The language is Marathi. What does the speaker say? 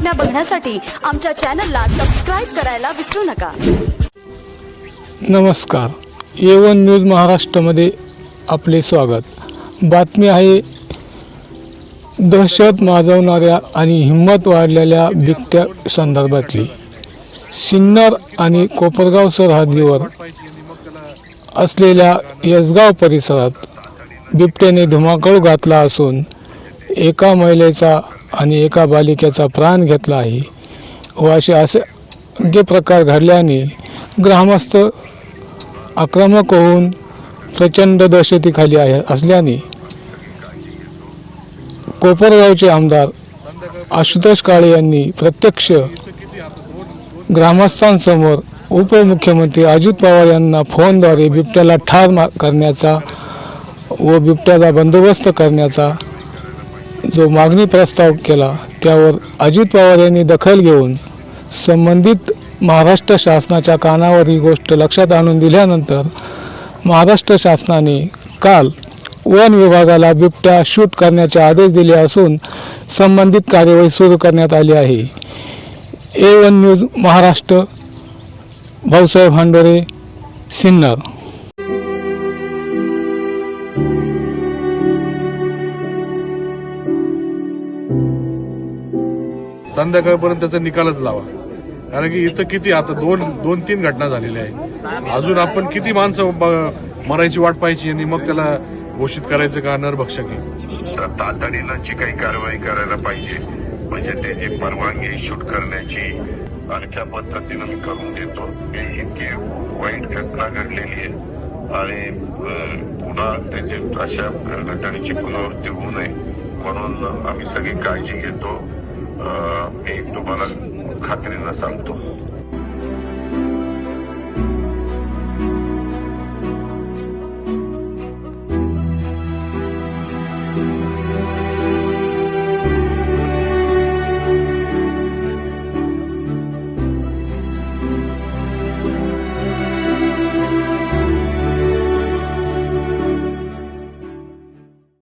बातम्या बघण्यासाठी आमच्या चॅनलला सबस्क्राईब करायला विसरू नका. नमस्कार. ए वन न्यूज महाराष्ट्रामध्ये आपले स्वागत. बातमी आहे दहशत माजवणाऱ्या आणि हिंमत वाढलेल्या बिबट्या संदर्भातली. सिन्नर आणि कोपरगाव सरहद्दीवर असलेल्या यसगाव परिसरात बिबट्याने धुमाकूळ घातला असून एका महिलेचा आणि एका बालिकेचा प्राण घेतला आहे. व असे असंख्य प्रकार घडल्याने ग्रामस्थ आक्रमक होऊन प्रचंड दहशतीखाली आहे असल्याने कोपरगावचे आमदार आशुतोष काळे यांनी प्रत्यक्ष ग्रामस्थांसमोर उपमुख्यमंत्री अजित पवार यांना फोनद्वारे बिबट्याला ठार मा करण्याचा व बिबट्याला बंदोबस्त करण्याचा जो मागणी प्रस्ताव केला त्यावर अजित पवार यांनी दखल घेऊन संबंधित महाराष्ट्र शासनाच्या कानावर ही गोष्ट लक्षात आणून दिल्यानंतर महाराष्ट्र शासनाने काल वन विभागाला बिबट्या शूट करण्याचे आदेश दिले असून संबंधित कार्यवाही सुरू करण्यात आली आहे. A one news Maharashtra Bhausaheb Handore Sinnar. संध्याकाळपर्यंत त्याचा निकालच लावा. कारण की इथं किती आता दोन दोन तीन घटना झालेल्या आहेत. अजून आपण किती माणसं मरायची वाट पाहायची आणि मग त्याला घोषित करायचं का नरभक्षक तातडीनं जी काही कारवाई करायला पाहिजे म्हणजे त्याची परवानगी शूट करण्याची आणि त्या पद्धतीनं मी करून देतो. हे इतकी वाईट घटना घडलेली आहे. आणि पुन्हा त्याची अशा घटनेची पुनरावृत्ती होऊ नये म्हणून आम्ही सगळी काळजी घेतो. मी तुम्हाला खात्रीनं सांगतो.